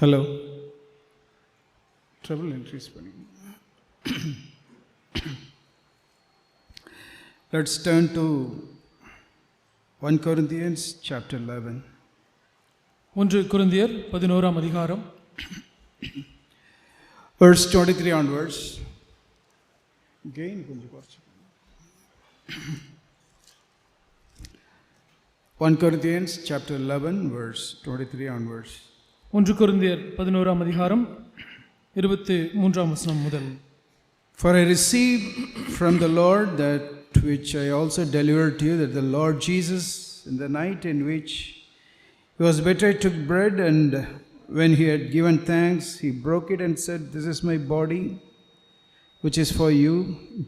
Hello. Trouble increase பண்ணி Let's turn to 1 Corinthians chapter 11. ஒன்று குருந்தியர் பதினோராம் அதிகாரம் Verse 23 onwards. Gain கொஞ்சம் குறைச்சு 1 Corinthians chapter 11 verse 23 onwards. ஒன்று குருந்தியர் பதினோராம் அதிகாரம் இருபத்தி மூன்றாம் வசனம் முதல் For I received from the Lord that which I also delivered to you, that the Lord Jesus, in the night in which he was betrayed, took bread, and when he had given thanks, he broke it and said, This is my body, which is for you.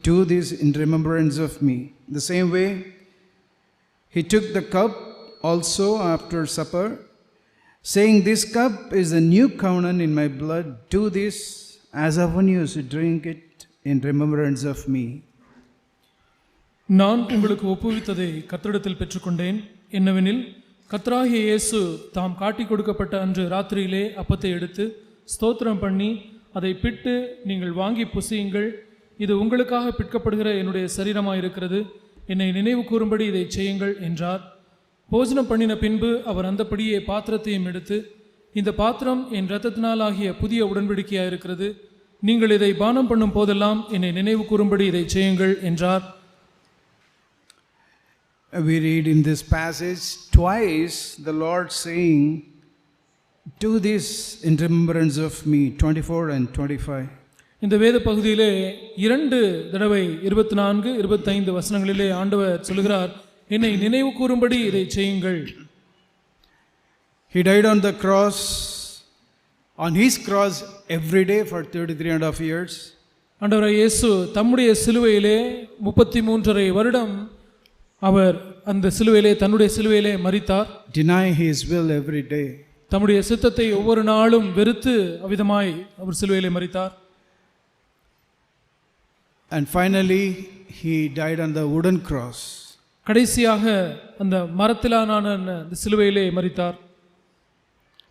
Do this in remembrance of me. The same way, he took the cup also after supper, saying, This cup is the new covenant in my blood. Do this as often you drink it in remembrance of me. நான் உங்களுக்கு ஒப்புவித்ததை கர்த்தரிடத்தில் பெற்றுக்கொண்டேன் என்னவெனில் கத்ராகிய இயேசு தாம் காட்டி கொடுக்கப்பட்ட அன்று ராத்திரியிலே அப்பத்தை எடுத்து ஸ்தோத்திரம் பண்ணி அதை பிட்டு நீங்கள் வாங்கி புசியுங்கள் இது உங்களுக்காக பிற்கப்படுகிற என்னுடைய சரீரமாக இருக்கிறது என்னை நினைவு கூறும்படி இதை செய்யுங்கள் என்றார் போஜனம் பண்ணின பின்பு அவர் அந்தப்படியே பாத்திரத்தையும் எடுத்து இந்த பாத்திரம் என் இரத்தத்தினால் ஆகிய புதிய உடன்படிக்கையாக இருக்கிறது. நீங்கள் இதை பானம் பண்ணும் போதெல்லாம் என்னை நினைவு கூறும்படி இதை செய்யுங்கள் என்றார். We read in this passage twice the Lord saying, Do this in remembrance of me, 24 and 25. இந்த வேத பகுதியிலே இரண்டு தடவை இருபத்தி நான்கு இருபத்தைந்து வசனங்களிலே ஆண்டவர் சொல்கிறார் என்னை நினைவு கூறும்படி இதை செய்யுங்கள் He died on the cross, on his cross every day for 33 and a half years. ஆண்டவராய் இயேசு தம்முடைய சிலுவையிலே முப்பத்தி மூன்றரை வருடம் அவர் அந்த சிலுவையிலே தன்னுடைய சிலுவையிலே மரித்தார் Deny his will every day. தம்முடைய சித்தத்தை ஒவ்வொரு நாளும் வெறுத்து அவ்விதமாய் அவர் சிலுவையிலே மரித்தார் And finally, he died on the wooden cross. கடைசியாக அந்த மரத்திலான அந்த சிலுவையிலே மரித்தார்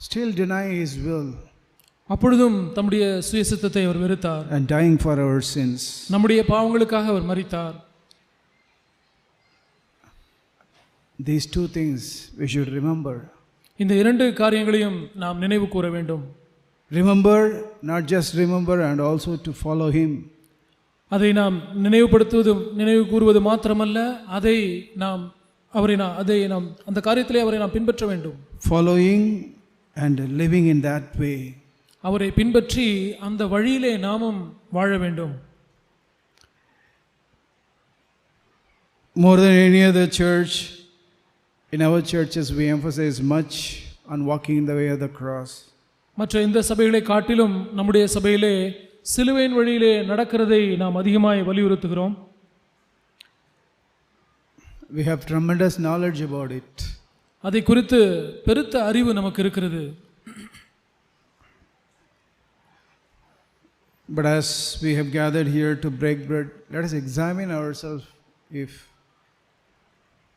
Still deny his will அப்பொழுதும் தம்முடைய சுய சித்தத்தை அவர் வெறுத்தார் and dying for our sins. நம்முடைய பாவங்களுக்காக அவர் மரித்தார் These two things we should remember. இந்த இரண்டு காரியங்களையும் நாம் நினைவு கூற வேண்டும் Remember, not just remember, and also to follow him. அதை நாம் நினைவுபடுத்துவது நினைவு கூறுவது மாத்திரமல்ல அதை நாம் அவரை நாம் அதை நாம் அந்த காரியத்திலே அவரை நாம் பின்பற்ற வேண்டும் Following and living in that way. அவரை பின்பற்றி அந்த வழியிலே நாமும் வாழ வேண்டும் More than any other church, in our churches, we emphasize much on walking in the way of the cross. மற்ற இந்த சபைகளை காட்டிலும் நம்முடைய சபையிலே சிலுவையின் வழியிலே நடக்கிறதை நாம் அதிகமாய் வலியுறுத்துகிறோம் We have tremendous knowledge about it. அதை குறித்து பெருத்த அறிவு நமக்கு இருக்கிறது But as we have gathered here to break bread, let us examine ourselves if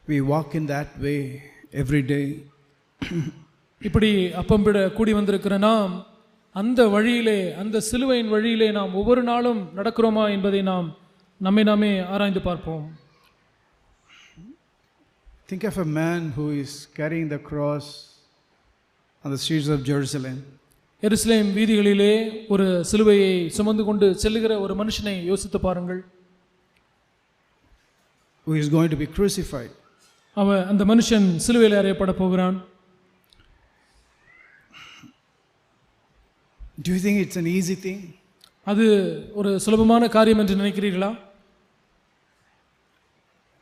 we walk in that way every day. இப்படி அப்பம்பிட கூடி வந்திருக்கிற நாம் அந்த வழியிலே அந்த சிலுவையின் வழியிலே நாம் ஒவ்வொரு நாளும் நடக்கிறோமா என்பதை நாம் நம்மை நாமே ஆராய்ந்து பார்ப்போம் Think of a man who is carrying the cross on the streets of Jerusalem. எருசலேம் வீதிகளிலே ஒரு சிலுவையை சுமந்து கொண்டு செல்லுகிற ஒரு மனுஷனை யோசித்து பாருங்கள் who is going to be crucified. அவன் அந்த மனுஷன் சிலுவையில் அறையப்பட போகிறான் Do you think it's an easy thing? அது ஒரு சுலபமான காரியம் என்று நினைக்கிறீர்களா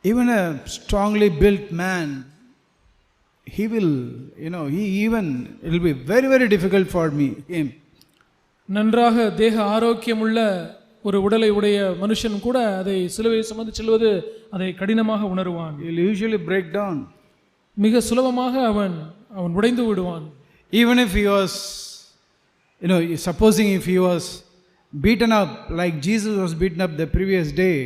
Even a strongly built man, he will, you know, he even, it will be very, very difficult for me, him. நன்றாக தேக ஆரோக்கியமுள்ள ஒரு உடலை உடைய மனுஷன் கூட அதை சிலுவையை சுமந்து செல்வது அதை கடினமாக உணருவான் usually break down. மிக சுலபமாக அவன் அவன் உடைந்து விடுவான் Even if he was, you know, supposing if he was beaten up like Jesus was beaten up the previous day,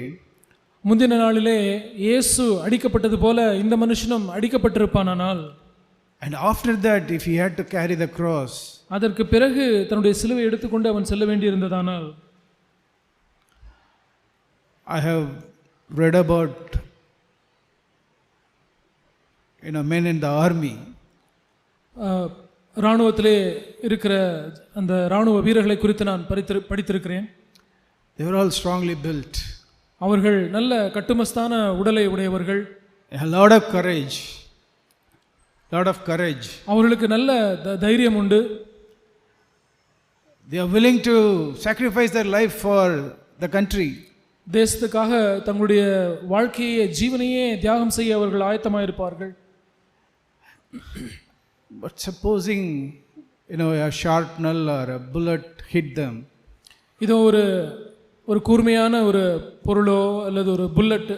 முந்தின நாளிலே இயேசு அடிக்கப்பட்டது போல இந்த மனுஷனும் அடிக்கப்பட்டிருப்பானானால் And after that, if he had to carry the cross, அதற்கு பிறகு தன்னுடைய சிலுவை எடுத்துக்கொண்டு அவன் செல்ல வேண்டியிருந்ததானால் I have read about you know men in the army ஆஹ், இராணுவத்திலே இருக்கிற அந்த இராணுவ வீரர்களை குறித்து நான் படித்திரு படித்திருக்கிறேன். They were all strongly built. அவர்கள் நல்ல கட்டுமஸ்தான உடலை உடையவர்கள். A lot of courage. Lot of courage. அவர்களுக்கு நல்ல த- தைரியம் உண்டு. They are willing to sacrifice their life for the country. தேசத்துக்காக தங்களுடைய வாழ்க்கையை ஜீவனையே தியாகம் செய்ய அவர்கள் ஆயத்தமாக இருப்பார்கள் but supposing you know a shrapnel or a bullet hit them. இதோ ஒரு ஒரு கூர்மையான ஒரு பொருளோ அல்லது ஒரு புல்லட்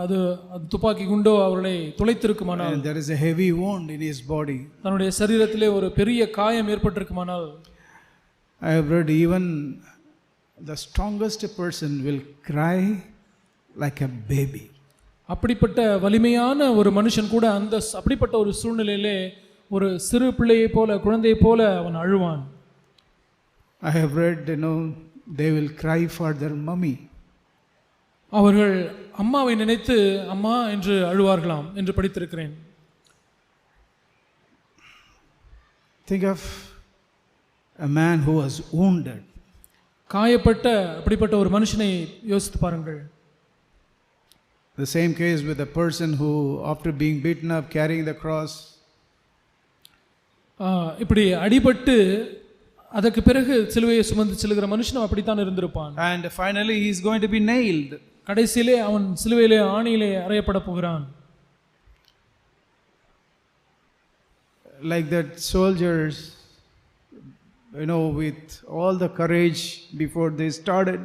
அது அது துப்பாக்கி குண்டோ அவர்களை துளைத்திருக்குமானால் there is a heavy wound in his body. தன்னுடைய சரீரத்திலே ஒரு பெரிய காயம் ஏற்பட்டிருக்குமானால் i have read even the strongest person will cry like a baby. அப்படிப்பட்ட வலிமையான ஒரு மனுஷன் கூட அந்த அப்படிப்பட்ட ஒரு சூழ்நிலையிலே ஒரு சிறு பிள்ளையைப் போல குழந்தையைப் போல அவன் அழுவான் i have read you know they will cry for their mummy அவர்கள் அம்மாவை நினைத்து அம்மா என்று அழுவார்களாம் என்று படித்திருக்கிறேன் think of a man who was wounded காயப்பட்ட அப்படிப்பட்ட ஒரு மனுஷனை யோசித்து பாருங்கள் the same case with a person who after being beaten up carrying the cross இப்படி அடிபட்டு அதற்கு பிறகு சிலுவையை சுமந்து செல்கிற மனுஷனும் அப்படித்தான் இருந்திருப்பான் and finally he is going to be nailed கடைசியிலே அவன் சிலுவையிலே ஆணியிலே அறையப்பட போகிறான் like that soldiers you know with all the courage before they started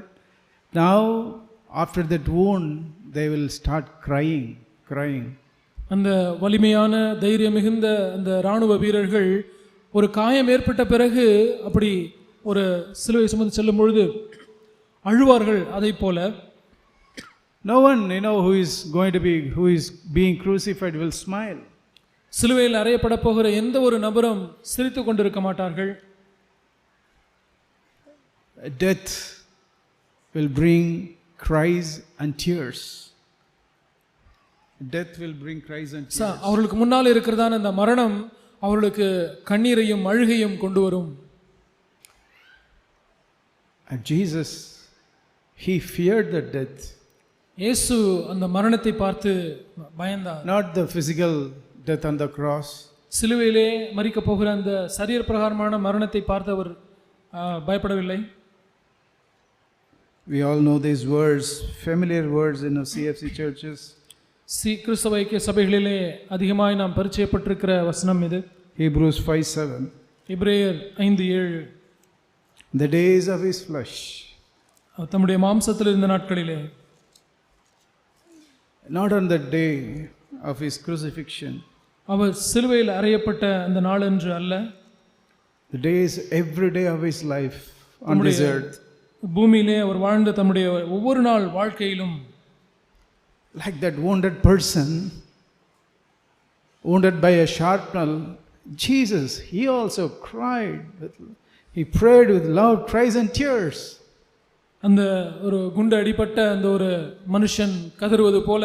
now after that wound they will start crying crying அந்த வலிமையான தைரியம் மிகுந்த அந்த இராணுவ வீரர்கள் ஒரு காயம் ஏற்பட்ட பிறகு அப்படி ஒரு சிலுவை சுமந்து செல்லும் பொழுது அழுவார்கள் அதை போல. No one you know who is going to be who is being crucified will smile. சிலுவையில் அறையப்பட போகிற எந்த ஒரு நபரும் சிரித்து கொண்டிருக்க மாட்டார்கள். Death will bring cries and tears. Death will bring cries and tears ச- அவர்களுக்கு முன்னால் இருக்கிறதான அந்த மரணம் அவர்களுக்கு கண்ணீரையும் அழுகையும் கொண்டு வரும் and jesus he feared the death இயேசு அந்த மரணத்தை பார்த்து பயந்தார் not the physical death on the cross சிலுவையிலே மறிக்கப் போகிற அந்த சரீர பிரகாரமான மரணத்தை பார்த்து அவர் பயப்படவில்லை We all know these words, familiar words in our CFC churches. C கிறிஸ்தவ ஐக்கிய சபைகளிலே அதிகமாய் நாம் பரிச்சயப்பட்டிருக்கிற வசனம் இது. Hebrews 5 7. இப்ரேயர் ஐந்து ஏழு. The days of his flesh, தம்முடைய மாம்சத்தில் இருந்த நாட்களிலே. Not on the day of his crucifixion, அவர் சிலுவையில் அறையப்பட்ட அந்த நாளன்று அல்ல. The days, every day of his life on நம்முடைய this earth. பூமியிலே அவர் வாழ்ந்த தம்முடைய ஒவ்வொரு நாள் வாழ்க்கையிலும் Like that wounded person, wounded by a sharpnel, Jesus, he also cried. With, he prayed with loud cries and tears. அந்த ஒரு குண்டு அடிபட்ட அந்த ஒரு மனுஷன் கதறுவது போல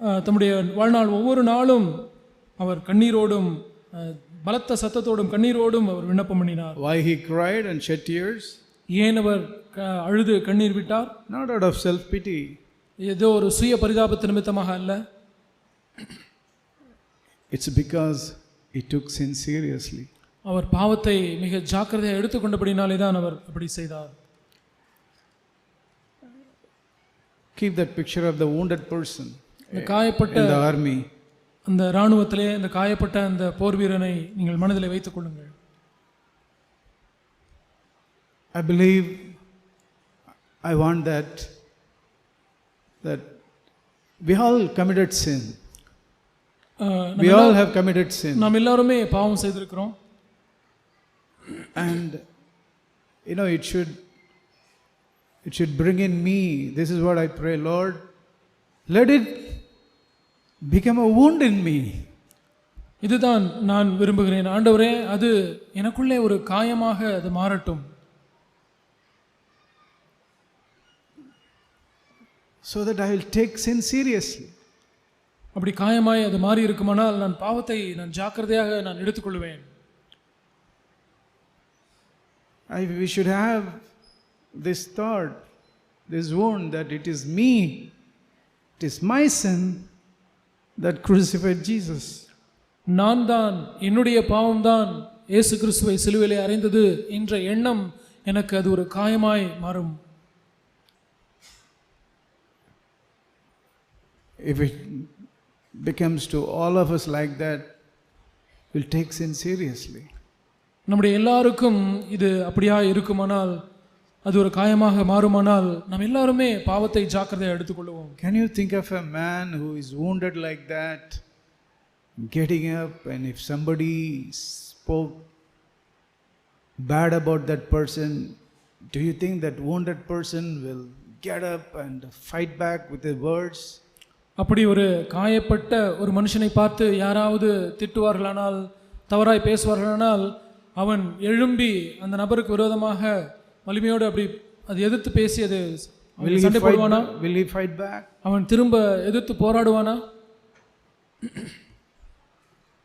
அஹ், தம்முடைய வாழ்நாள் ஒவ்வொரு நாளும் அவர் கண்ணீரோடும் அஹ், பலத்த சத்தத்தோடும் கண்ணீரோடும் அவர் விண்ணப்பம் பண்ணினார் Why he cried and shed tears? ஏன் அவர் க- அழுது கண்ணீர் விட்டார் Not out of self pity, ஏதோ ஒரு சுய பரிதாபத்து நிமித்தமாக அல்ல it's because he took sin seriously. அவர் பாவத்தை மிக ஜாக்கிரதையாக எடுத்துக்கொண்டபடினாலே தான் அவர் அப்படி செய்தார் Keep that picture of the wounded person இந்த காயப்பட்ட army. அந்த இராணுவத்திலே அந்த காயப்பட்ட அந்த போர் வீரனை நீங்கள் மனதில் வைத்துக் கொள்ளுங்கள் I believe I want that that we all committed sin. We all have committed sin. நாம் எல்லாருமே பாவம் செய்திருக்கிறோம் And you know it should it should bring in me. This is what I pray, Lord. Let it become a wound in me. இதுதான் நான் விரும்புகிறேன் ஆண்டவரே அது எனக்குள்ளே ஒரு காயமாக அது மாறட்டும் so that I will take sin seriously. அப்படி காயமாய் அது மாறி இருக்குமானால் நான் பாவத்தை நான் ஜாக்கிரதையாக நான் எடுத்துக்கொள்வேன் I, we should have this thought, this wound that it is me, it is my sin that crucified Jesus. நான் தான் என்னுடைய பாவம்தான் இயேசு கிறிஸ்துவை சிலுவையிலே அறைந்தது என்ற எண்ணம் எனக்கு அது ஒரு காயமாய் மாறும் If it becomes to all of us like that, we'll take sin seriously. நம்முடைய எல்லாருக்கும் இது அப்படியா இருக்குமானால் அது ஒரு காயமாக மாறுமானால் நாம் எல்லாருமே பாவத்தை ஜாக்கிரதையாக எடுத்துக்கொள்வோம் Can you think of a man who is wounded like that, getting up, and if somebody spoke bad about that person, do you think that wounded person will get up and fight back with his words? அப்படி ஒரு காயப்பட்ட ஒரு மனுஷனை பார்த்து யாராவது திட்டுவார்களானால் தவறாய் பேசுவார்களானால் அவன் எழும்பி அந்த நபருக்கு விரோதமாக வலிமையோடு அப்படி அது எதிர்த்து பேசி அது சண்டை போடுவானா will he fight back? அவன் திரும்ப எதிர்த்து போராடுவானா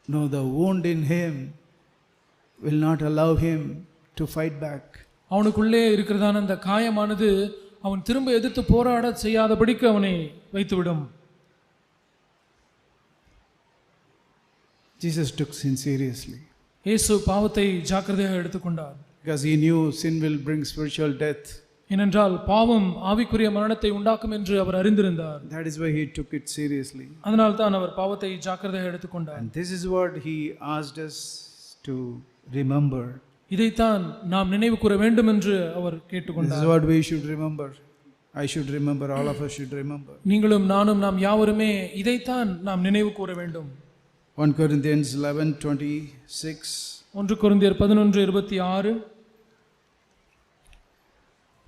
No, the wound in him will not allow him to fight back. அவனுக்குள்ளே இருக்கிறதான அந்த காயமானது அவன் திரும்ப எதிர்த்து போராட செய்யாதபடிக்கு அவனை வைத்துவிடும் Jesus took sin seriously இயேசு பாவத்தை ஜாக்கிரதையாக எடுத்துக்கொண்டார் because he knew sin will bring spiritual death. ஏனென்றால் பாவம் ஆவிக்குரிய மரணத்தை உண்டாக்கும் என்று அவர் அறிந்திருந்தார் That is why he took it seriously. அதனால் தான் அவர் பாவத்தை ஜாக்கிரதையாக எடுத்துக்கொண்டார் And this is what he asked us to remember. இதைத்தான் நாம் நினைவு கூற வேண்டும் என்று அவர் This கேட்டுக்கொண்டார் is what we should remember. I should remember, all of us should remember. நீங்களும் நானும் நாம் யாவருமே இதைத்தான் நாம் நினைவு கூற வேண்டும் 1 Corinthians 11 26. ஒன்று கொரிந்தியர் பதினொன்று இருபத்தி ஆறு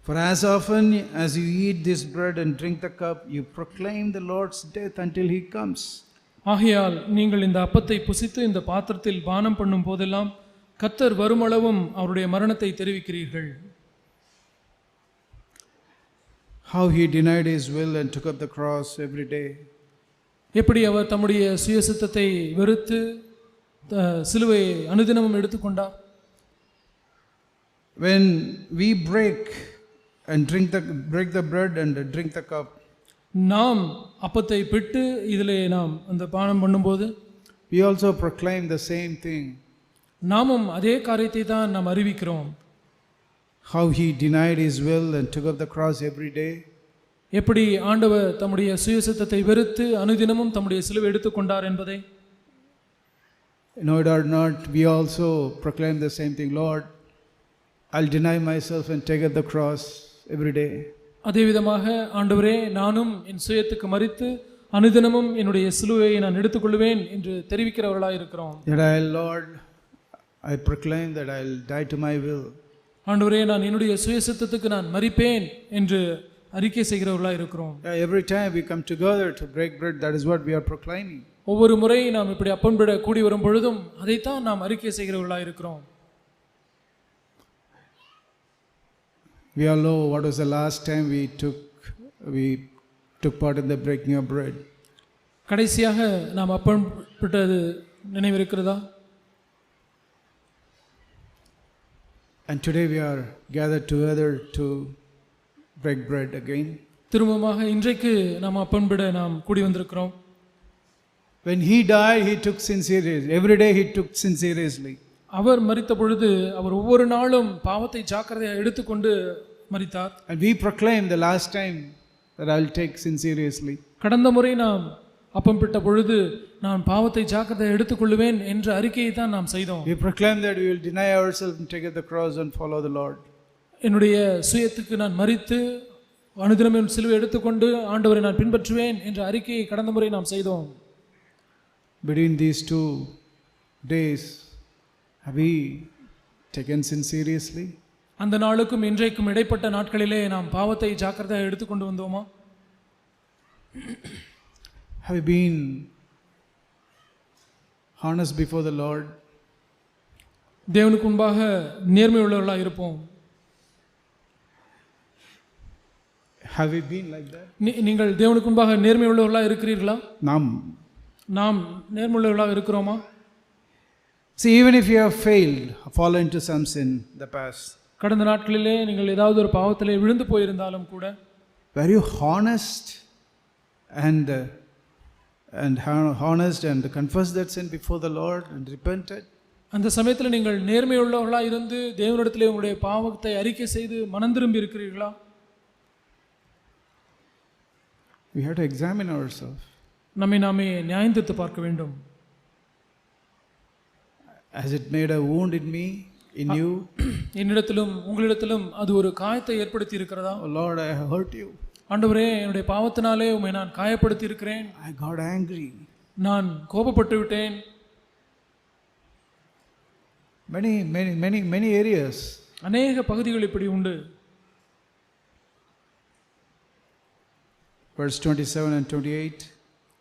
For as often as you eat this bread and drink the cup, you proclaim the Lord's death until he comes. ஆகையால் நீங்கள் இந்த அப்பத்தை புசித்து இந்த பாத்திரத்தில் பானம் பண்ணும் போதெல்லாம் கத்தர் வருமளவும் அவருடைய மரணத்தை தெரிவிக்கிறீர்கள் How he denied his will and took up the cross every day. எப்படி அவர் தம்முடைய சுயசித்தத்தை வெறுத்து த- சிலுவையை அனுதினமும் எடுத்துக்கொண்டார் When we break and drink the break the bread and drink the cup, நாம் அப்பத்தை பிட்டு இதிலே நாம் அந்த பானம் பண்ணும்போது we also proclaim the same thing. நாமும் அதே காரியத்தை தான் நாம் அறிவிக்கிறோம் How he denied his will and took up the cross every day. எப்படி ஆண்டவர் தம்முடைய சுயசித்தத்தை வெறுத்து அனுதினமும் தம்முடைய சிலுவை எடுத்துக்கொண்டார் என்பதை No, it or not, we also proclaim the same thing. Lord, I'll deny myself and take up the cross every day. அதே விதமாக ஆண்டவரே நானும் என் சுயத்துக்கு மறித்து அனுதினமும் என்னுடைய சிலுவையை நான் எடுத்துக்கொள்வேன் என்று தெரிவிக்கிறவர்களாக இருக்கிறோம் That I, Lord, I proclaim that I'll die to my will. ஆண்டவரே நான் என்னுடைய சுயசித்தத்துக்கு நான் மறிப்பேன் என்று அறிக்கை செய்கிறவர்களாக இருக்கிறோம் every time we come together to break bread, that is what we are proclaiming. ஒவ்வொரு முறை நாம் இப்படி அப்பன்பிட கூடி வரும் பொழுதும் அதைத்தான் நாம் அறிக்கை செய்கிறவர்களாக இருக்கிறோம் We all know what was the last time we took we took part in the breaking of bread. கடைசியாக நாம் அப்பன்பிட்டது நினைவிருக்கிறதா And today we are gathered together to break bread again. திரும்பமாக இன்றைக்கு நாம் அப்பன்பிட நாம் கூடி வந்திருக்கிறோம் When he died, he took sin seriously. Every day he took sin seriously. அவர் மரித்த பொழுது அவர் ஒவ்வொரு நாளும் பாவத்தை ஜாக்கிரதையாக எடுத்துக்கொண்டு மரித்தார் And we proclaimed the last time that I'll take sin seriously. கடந்த முறை நாம் அப்பம் பிட்ட பொழுது நான் பாவத்தை ஜாக்கிரதையாக எடுத்துக்கொள்ளுவேன் என்ற அறிக்கையை தான் நாம் செய்தோம் We proclaimed that we will deny ourselves and take up the cross and follow the Lord. என்னுடைய சுயத்துக்கு நான் மறித்து அனுதினமும் சிலுவை எடுத்துக்கொண்டு ஆண்டவரை நான் பின்பற்றுவேன் என்ற அறிக்கையை கடந்த முறை நாம் செய்தோம் Between these two days, have we taken sin seriously? அந்த நாளுக்கும் இன்றைக்கும் இடைப்பட்ட நாட்களிலே நாம் பாவத்தை ஜாக்கிரதையாக எடுத்துக்கொண்டு வந்தோமா Have you been honest before the Lord? தேவனுக்கு முன்பாக நேர்மை உள்ளவர்களாக இருப்போம் Have we been like that? நீ- நீங்கள் தேவனுக்கு முன்பாக நேர்மை உள்ளவர்களாக இருக்கிறீர்களா Nam. நாம் நேர்மை உள்ளவர்களாக இருக்கிறோமா See, even if you have failed, fallen into some sin in the past, கடந்த நாட்களிலே நீங்கள் ஏதாவது ஒரு பாவத்திலே விழுந்து போயிருந்தாலும் கூட were you honest and uh, and hon- honest and confessed that sin before the Lord and repented? அந்த சமயத்தில் நீங்கள் நேர்மை உள்ளவர்களாக இருந்து தேவனிடத்திலே உங்களுடைய பாவத்தை அறிக்கை செய்து மனம் திரும்பி இருக்கிறீர்களா We have to examine ourselves. நம்மை நாமே நியாயந்தித்து பார்க்க வேண்டும் Has it made a wound in me, in you? என்னிடத்திலும் உங்களிடத்திலும் அது ஒரு காயத்தை ஏற்படுத்தி இருக்கிறதா Oh Lord, I have hurt you. ஆண்டவரே என்னுடைய பாவத்தினாலே உம்மை நான் காயப்படுத்தி இருக்கிறேன் I got angry. நான் கோபப்பட்டு விட்டேன் Many, many, many, many areas. அநேக பகுதிகள் இப்படி உண்டு Verse 27 and 28.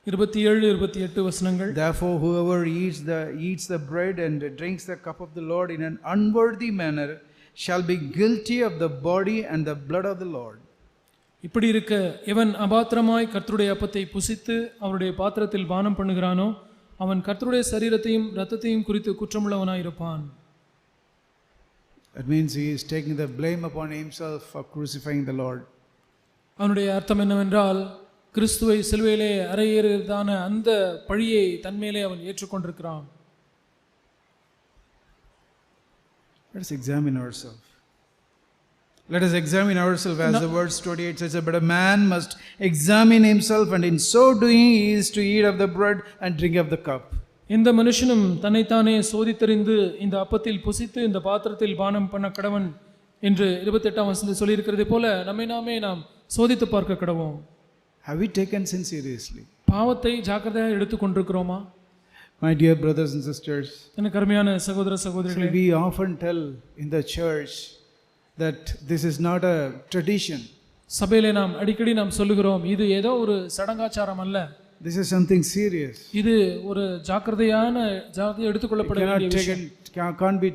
இருபத்தி ஏழு இருபத்தி எட்டு வசனங்கள் Therefore, whoever eats the, eats the bread and drinks the cup of the Lord in an unworthy manner shall be guilty of the body and the blood of the Lord. இப்படி இருக்க எவன் அபாத்திரமாய் கர்த்தருடைய அப்பத்தை புசித்து அவருடைய பாத்திரத்தில் பானம் பண்ணுகிறானோ அவன் கர்த்தருடைய சரீரத்தையும் இரத்தத்தையும் குறித்து குற்றமுள்ளவனாயிருப்பான் That means he is taking the blame upon himself for crucifying the Lord. அவனுடைய அர்த்தம் என்னவென்றால் கிறிஸ்துவை சிலுவையிலே அறையேறதான அந்த பழியை தன்மேலே அவன் ஏற்றுக்கொண்டிருக்கிறான் Let us examine ourselves. Let us examine ourselves as the verse 28 says, But a man must examine himself, and in so doing he is to eat of the bread and drink of the cup. இந்த மனுஷனும் தன்னைத்தானே சோதித்தறிந்து இந்த அப்பத்தில் புசித்து இந்த பாத்திரத்தில் பானம் பண்ண கடவன் என்று இருபத்தெட்டாம் வசனத்தில் சொல்லியிருக்கிறதை போல நம்மை நாமே நாம் சோதித்து பார்க்க கடவோம் Have we taken sin seriously? பாவத்தை ஜாக்கிரதையாக எடுத்துக்கொண்டிருக்கிறோமா My dear brothers and sisters, எனக்கு அருமையான சகோதர சகோதரிகளே we often tell in the church that this is not a tradition, சபையிலே நாம் அடிக்கடி நாம் சொல்லுகிறோம் இது ஏதோ ஒரு சடங்காச்சாரம் அல்ல this is something serious. இது ஒரு ஜாக்கிரதையான ஜாக்கிரதை எடுத்துக்கொள்ளப்பட வேண்டிய விஷயம் can't be,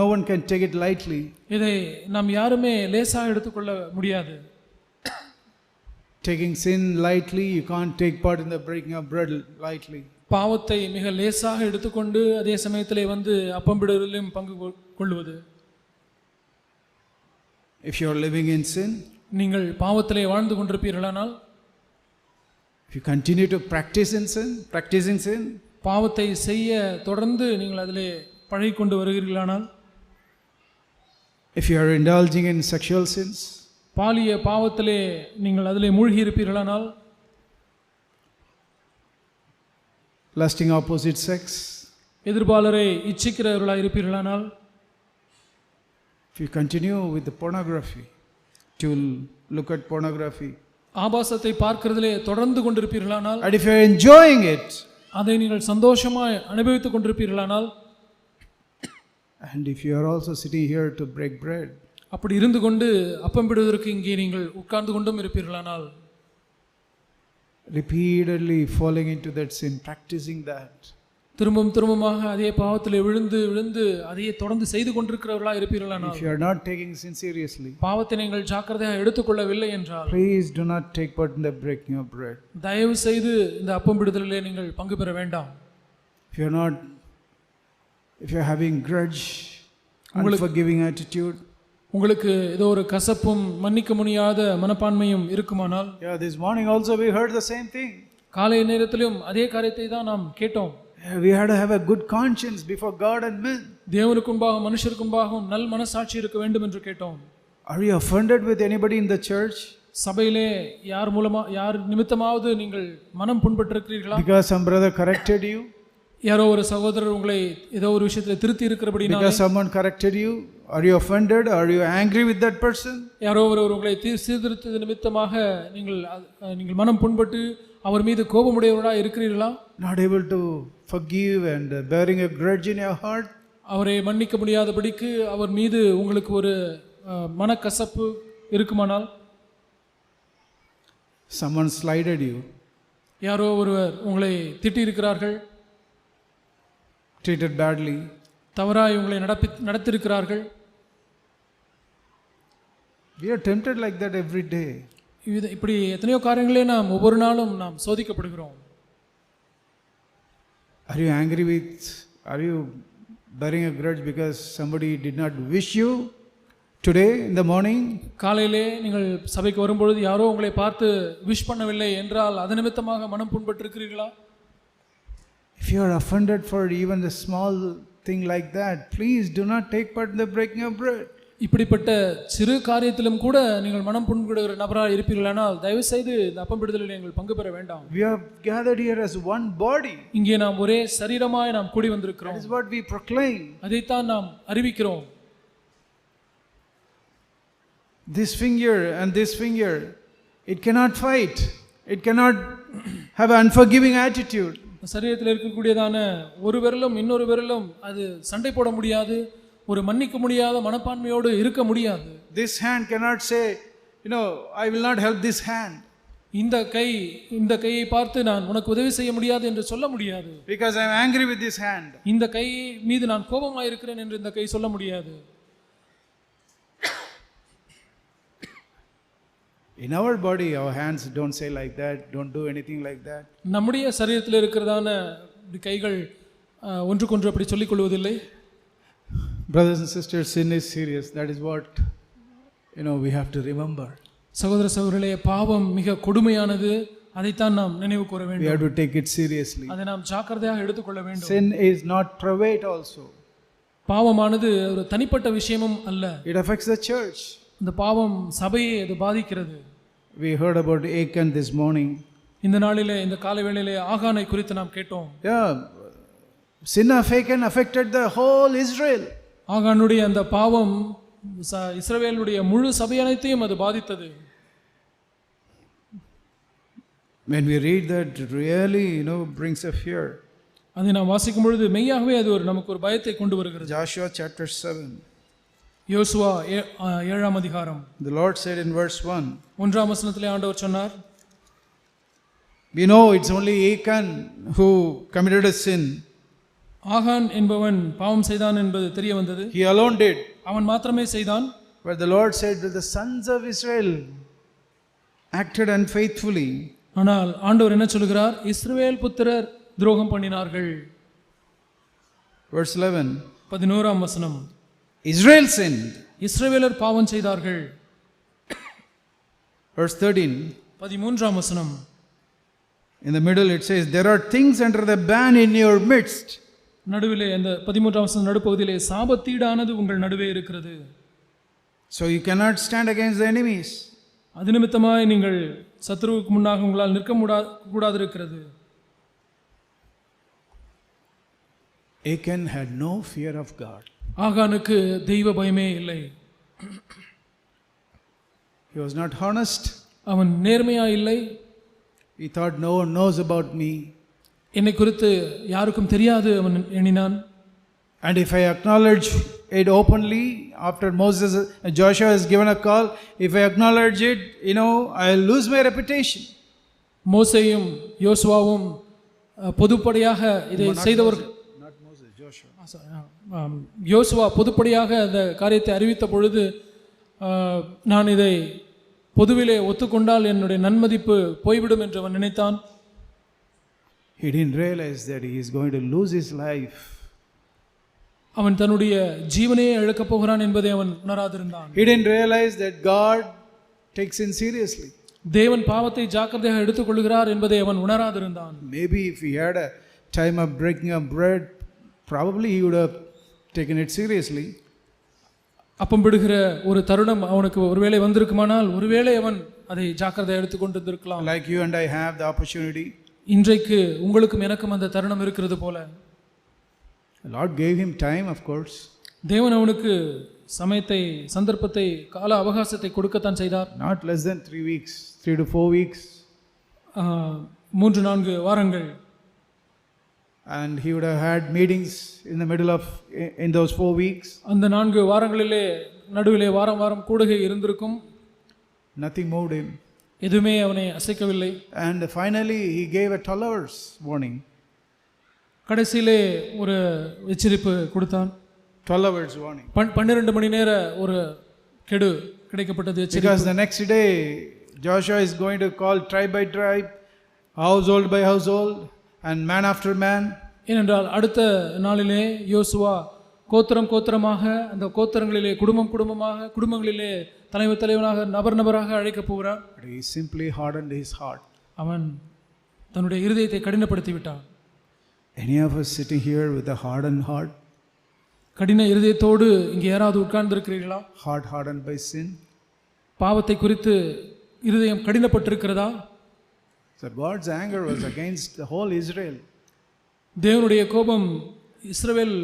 no one can take it lightly. இதை நாம் யாருமே லேசாக எடுத்துக்கொள்ள முடியாது Taking sin lightly, you can't take part in the breaking of bread lightly. பாவத்தை மிக லேசாக எடுத்துக்கொண்டு அதே சமயத்திலே வந்து அப்பம்பிடுவதிலும் பங்கு கொள்வது If you are living in sin, நீங்கள் பாவத்திலே வாழ்ந்து கொண்டிருப்பீர்களானால் if you continue to practice in sin, practicing sin, பாவத்தை செய்ய தொடர்ந்து நீங்கள் அதிலே பழகி கொண்டு வருகிறீர்களானால் if you are indulging in sexual sins, பாலிய பாவத்திலே நீங்கள் அதிலே மூழ்கி இருப்பீர்களானால் lusting opposite sex, எதிர்பாலரை இச்சிக்கிறவர்களாக இருப்பீர்களானால் if you continue with the pornography, to look at pornography, ஆபாசத்தை பார்க்கிறதிலே தொடர்ந்து கொண்டிருப்பீர்களானால் and if you are enjoying it, அதை நீங்கள் சந்தோஷமாய் அனுபவித்துக் கொண்டிருப்பீர்களானால் and if you are also sitting here to break bread, அப்படி இருந்து கொண்டு அப்பம் பிடுவதற்கு இங்கே நீங்கள் உட்கார்ந்து கொண்டும் இருப்பீர்களானால்? Repeatedly falling into that sin, practicing that, திரும்பவும் திரும்பமாக அதே பாவத்திலே விழுந்து விழுந்து அதையே தொடர்ந்து செய்து கொண்டிருக்கிறவர்களாக இருப்பீர்களானால்? If you are not taking sin seriously, பாவத்தை நீங்கள் ஜாக்கிரதையாக எடுத்துக்கொள்ளவில்லை என்றால்? please do not take part in the breaking of bread. தயவு செய்து இந்த அப்பம் விடுதலிலே நீங்கள் பங்கு பெற வேண்டாம். If you are not, if you are having grudge, unforgiving attitude, உங்களுக்கு ஏதோ ஒரு கசப்பும் மன்னிக்க முடியாத மனப்பான்மையும் இருக்குமானால் yeah, this morning also we heard the same thing. காலை நேரத்திலும் அதே காரியத்தை தான் நாம் கேட்டோம் We had to have a good conscience before God and men. தேவனுக்கும்பாகவும் மனுஷருக்கும்பாகவும் நல் மனசாட்சி இருக்க வேண்டும் என்று கேட்டோம் Are you offended with anybody in the church சபையிலே யார் மூலமா யார் நிமித்தமாவது நீங்கள் மனம் புண்பட்டிருக்கிறீர்களா because some brother corrected you? யாரோ ஒரு சகோதரர் உங்களை ஏதோ ஒரு விஷயத்தில் திருத்தி இருக்கிறபடினா Because someone corrected you? Are you offended? Are you angry with that person? யாரோ ஒருவர் உங்களை தீ சீர்திருத்தது நிமித்தமாக நீங்கள் நீங்கள் மனம் புண்பட்டு அவர் மீது கோபமுடையவர்களாக இருக்கிறீர்களா Not able to forgive and bearing a grudge in your heart? அவரை மன்னிக்க முடியாதபடிக்கு அவர் மீது உங்களுக்கு ஒரு மனக்கசப்பு இருக்குமானால் someone slighted you, யாரோ ஒருவர் உங்களை திட்டியிருக்கிறார்கள் treated badly, தவறாய் உங்களை நடப்பி நடத்திருக்கிறார்கள் we are tempted like that every day. இது இப்படி எத்தனையோ காரியங்களே நாம் ஒவ்வொரு நாளும் நாம் சோதிக்கப்படுகிறோம் Are you angry with, are you bearing a grudge because somebody did not wish you today in the morning? காலையிலே நீங்கள் சபைக்கு வரும்பொழுது யாரோ உங்களை பார்த்து விஷ் பண்ணவில்லை என்றால் அது நிமித்தமாக மனம் புண்பட்டிருக்கிறீர்களா If you are offended for even a small thing like that, please do not take part in the breaking of bread. இப்படிப்பட்ட சிறு காரியத்திலும் கூட நீங்கள் மனம் புண்படுகிற நபராக இருப்பீர்களானால் தயவு செய்து இந்த அப்பம் விடுதலில் நீங்கள் பங்கு பெற வேண்டாம் We are gathered here as one body. இங்கே நாம் ஒரே சரீரமாய் நாம் கூடி வந்திருக்கிறோம் That is what we proclaim. அதைத்தான் நாம் அறிவிக்கிறோம் This finger and this finger, it cannot fight. It cannot have an unforgiving attitude. சரீரத்தில் இருக்கக்கூடியதான ஒரு விரலும் இன்னொரு விரலும் அது சண்டை போட முடியாது ஒரு மன்னிக்க முடியாத மனப்பான்மையோடு இருக்க முடியாது. This hand cannot say, you know, I will not help this hand. இந்த கை இந்த கையை பார்த்து நான் உனக்கு உதவி செய்ய முடியாது என்று சொல்ல முடியாது. Because I am angry with this hand. இந்த கை மீது நான் கோபமாக இருக்கிறேன் என்று இந்த கை சொல்ல முடியாது. In our body, our hands don't say like that, don't do anything like that. நம்முடைய சரீரத்தில் இருக்கிறதான கைகள் ஒன்றுக்கொன்று அப்படி சொல்லிக் கொள்வதில்லை. Brothers and sisters, sin is serious. That is what, you know, we have to remember. சகோதர சகோதரர்களே பாவம் மிக கொடுமையானது அதைத்தான் நாம் நினைவு கூற We வேண்டும் have to take it seriously. அதை நாம் ஜாக்கிரதையாக எடுத்துக்கொள்ள வேண்டும் Sin is not private also. பாவமானது ஒரு தனிப்பட்ட விஷயமும் அல்ல It affects the church. இந்த பாவம் சபையை அது பாதிக்கிறது We heard about Achan this morning. இந்த நாளிலே இந்த காலை வேளையிலே ஆகானை குறித்து நாம் கேட்டோம் Yeah, sin of Achan affected the whole Israel. ஆகானுடைய அந்த பாவம் இஸ்ரவேலுடைய முழு சபை அனைத்தையும் அது பாதித்தது When we read that, really, you know, brings a fear. அதை நாம் வாசிக்கும் பொழுது மெய்யாகவே அது ஒரு நமக்கு ஒரு பயத்தை கொண்டு வருகிறது Joshua chapter 7. யோசுவா ஏழாம் அதிகாரம் The Lord said in verse 1 ஒன்றாம் வசனத்திலே ஆண்டவர் சொன்னார் We know it's only Achan who committed a sin. ஆகான் என்பவன் பாவம் செய்தான் என்பது தெரிய வந்தது He alone did. அவன் மாத்திரமே செய்தான் But the Lord said that the sons of Israel acted unfaithfully. ஆனால் ஆண்டவர் என்ன சொல்கிறார் இஸ்ரவேல் புத்திரர் துரோகம் பண்ணினார்கள் Verse 11 பதினோராம் வசனம் Israel sinned. இஸ்ரவேலர் பாவம் செய்தார்கள் Verse 13 பதிமூன்றாம் வசனம் In the middle it says, There are things under the ban in your midst. நடுவிலே அந்த பதிமூன்றாம் வசனம் நடுப்பகுதியிலே சாபத்தீடானது உங்கள் நடுவே இருக்கிறது So you cannot stand against the enemies. அது நிமித்தமாய் நீங்கள் சத்ருவுக்கு முன்னாக உங்களால் நிற்க முடா கூடாது இருக்கிறது Achan had no fear of God. ஆகானுக்கு தெய்வ பயமே இல்லை He was not honest. அவன் நேர்மையா இல்லை He thought, No one knows about me. என்னை குறித்து யாருக்கும் தெரியாது அவன் எண்ணினான் And if I acknowledge it openly, after Moses, Joshua has given a call, if I acknowledge it, you know, I'll lose my reputation. மோசேயும் யோசுவாவும் பொதுப்படையாக இதை செய்தவர். யோசுவா பொதுப்படையாக அந்த காரியத்தை அறிவித்த பொழுது நான் இதை பொதுவிலே ஒத்துக்கொண்டால் என்னுடைய நன்மதிப்பு போய்விடும் என்று அவன் நினைத்தான் He didn't realize that he is going to lose his life. அவன் தன்னுடைய ஜீவனையே இழக்கப் போகிறான் என்பதை அவன் உணராதிருந்தான் He didn't realize that God takes sin seriously. தேவன் பாவத்தை ஜாக்கிரதையாக எடுத்துக்கொள்கிறார் என்பதை அவன் உணராதிருந்தான் Maybe if he had a time of breaking of bread, probably he would have taken it seriously. அப்பம் விடுகிற ஒரு தருணம் அவனுக்கு ஒருவேளை வந்திருக்குமானால் ஒருவேளை அவன் அதை ஜாக்கிரதை எடுத்துக்கொண்டு இருந்திருக்கலாம் Like you and I have the opportunity. இன்றைக்கு உங்களுக்கும் எனக்கும் அந்த தருணம் இருக்கிறது போல Lord gave him time, of course. தேவன் அவனுக்கு சமயத்தை சந்தர்ப்பத்தை கால அவகாசத்தை கொடுக்கத்தான் செய்தார் Not less than three weeks, three to four weeks. ஆஹ், மூன்று நான்கு வாரங்கள் And he would have had meetings in the middle of, in those four weeks. அந்த நான்கு வாரங்களிலே நடுவிலே வாரம் வாரம் கூடுகை இருந்திருக்கும் Nothing moved him. எதுவுமே அவனை அசைக்கவில்லை And finally, he gave a 12 hours warning. கடைசியிலே ஒரு எச்சரிப்பு கொடுத்தான் 12 hours warning. பன் பன்னிரெண்டு மணி நேர ஒரு கெடு கிடைக்கப்பட்டது எச்சரிப்பு Because the next day, Joshua is going to call tribe by tribe, household by household, and man after man. ஏனென்றால் அடுத்த நாளிலே யோசுவா கோத்திரம் கோத்திரமாக அந்த கோத்திரங்களிலே குடும்பம் குடும்பமாக குடும்பங்களிலே தலைவர் தலைவனாக நபர் நபராக அழைக்கப் But he simply hardened his heart. அவன் தன்னுடைய இருதயத்தை கடினப்படுத்தி விட்டான் Any of us sitting here with a hardened heart, கடின இருதயத்தோடு இங்கே யாராவது உட்கார்ந்திருக்கிறீர்களா heart hardened by sin? பாவத்தை குறித்து இருதயம் கடினப்பட்டிருக்கிறதா So God's anger was against the whole Israel. தேவனுடைய கோபம் இஸ்ரவேல்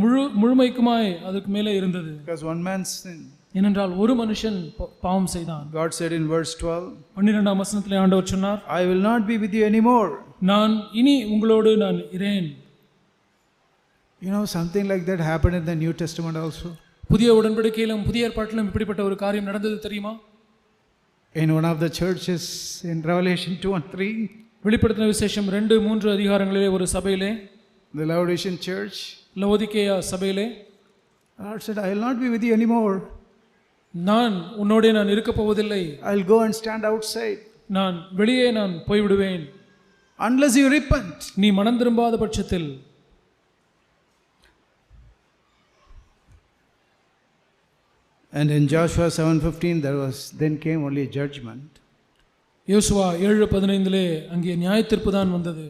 முழு முழுமைக்குமாய் அதுக்கு மேலே இருந்தது Because one man's sin. ஏனென்றால் ஒரு மனுஷன் பாவம் செய்தான் God said in verse 12, பன்னிரெண்டாம் வசனத்திலே ஆண்டவர் சொன்னார் I will not be with you anymore. நான் இனி உங்களோடு நான் இரேன் You know, something like that happened in the New Testament also. புதிய உடன்படிக்கையிலும் புதிய ஏற்பாட்டிலும் இப்படிப்பட்ட ஒரு காரியம் நடந்தது தெரியுமா In one of the churches in Revelation 2 and 3, வெளிப்படுத்தின விசேஷம் ரெண்டு மூன்று அதிகாரங்களிலே ஒரு சபையிலே the Laodicean church, லவோதிக்கேயா சபையிலே God said, I will not be with you anymore. நான் உன்னோடே நான் இருக்கப் போவதில்லை I'll go and stand outside. நான் வெளியே நான் போய்விடுவேன் Unless you repent. நீ மனம் திரும்பாத பட்சத்தில் And in Joshua 7:15, there was then came only judgment. யோசுவா ஏழு பதினைந்திலே அங்கே நியாயத்தீர்ப்பு தான் வந்தது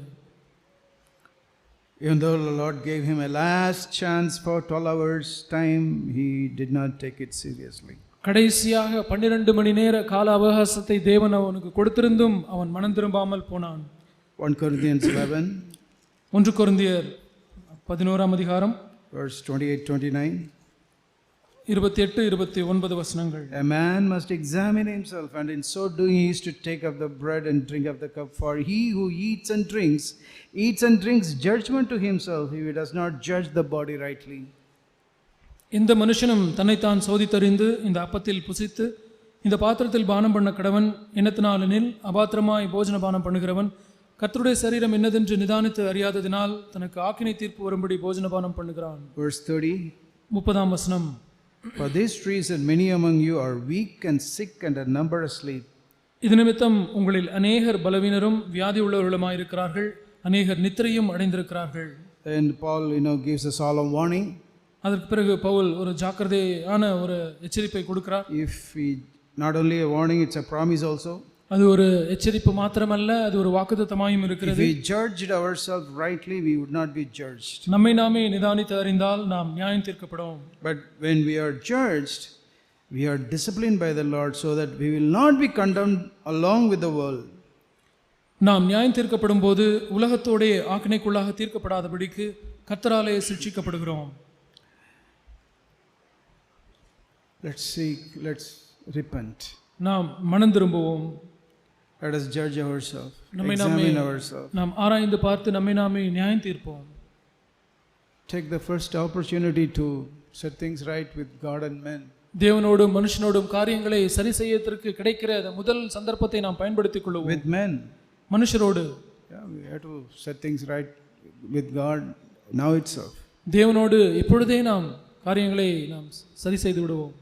Even though the Lord gave him a last chance for 12 hours time, he did not take it seriously. கடைசியாக பன்னிரண்டு மணி நேர கால அவகாசத்தை தேவன் அவனுக்கு கொடுத்திருந்தும் அவன் மனம் திரும்பாமல் போனான் 1 Corinthians 11, ஒன்று கொருந்தியர் பதினோராம் அதிகாரம் verse 28 29. இருபத்தி எட்டு இருபத்தி ஒன்பது வசனங்கள் A man must examine himself, and in so doing, he is to take of the bread and drink of the cup. For he who eats and drinks, eats and drinks judgment to himself if he does not judge the body rightly. இந்த மனுஷனும் தன்னைத்தான் சோதித்தறிந்து இந்த அப்பத்தில் புசித்து இந்த பாத்திரத்தில் பானம் பண்ண கடவன் எண்ணத்தினாலெனில் அபாத்திரமாய் போஜன பானம் பண்ணுகிறவன் கர்த்தருடைய சரீரம் என்னதென்று நிதானித்து அறியாததினால் தனக்கு ஆக்கினை தீர்ப்பு வரும்படி போஜன பானம் பண்ணுகிறான் Verse 30 முப்பதாம் வசனம் For this reason, many among you are weak and sick and a number asleep. இது நிமித்தம் உங்களில் அநேகர் பலவீனரும் வியாதி உள்ளவர்களுமாயிருக்கிறார்கள் அநேகர் நித்திரையும் அடைந்திருக்கிறார்கள் And Paul, you know, gives a solemn warning. அதற்கு பிறகு பவுல் ஒரு ஜாக்கிரதையான ஒரு எச்சரிப்பை கொடுக்கிறார் If we, not only a warning, it's a promise also. அது ஒரு எச்சரிப்பு மாத்திரமல்ல அது ஒரு வாக்குத்தத்தமாயும் இருக்கிறது we judged ourselves rightly, we would not be judged. நம்மை நாமே நிதானித்து அறிந்தால் நாம் நியாயம் தீர்க்கப்படும் But when we are judged, we are disciplined by the Lord so that we will not be condemned along with the world. நாம் நியாயம் தீர்க்கப்படும் போது உலகத்தோடே ஆக்கினைக்குள்ளாக தீர்க்கப்படாதபடிக்கு கத்தராலே சிக்ஷிக்கப்படுகிறோம் Let's seek, let's repent. நாம் மனம் திரும்புவோம் Let us judge ourselves, நம்மை examine நாமே ourselves. நாம் ஆராய்ந்து பார்த்து நம்மை நாமே நியாயம் தீர்ப்போம் Take the first opportunity to set things right with God and men. தேவனோடும் மனுஷனோடும் காரியங்களை சரி செய்யறதற்கு கிடைக்கிற அந்த முதல் சந்தர்ப்பத்தை நாம் பயன்படுத்திக் கொள்வோம் With men, மனுஷரோடு yeah, we have to set things right with God now itself. தேவனோடு இப்பொழுதே நாம் காரியங்களை நாம் சரி செய்து விடுவோம்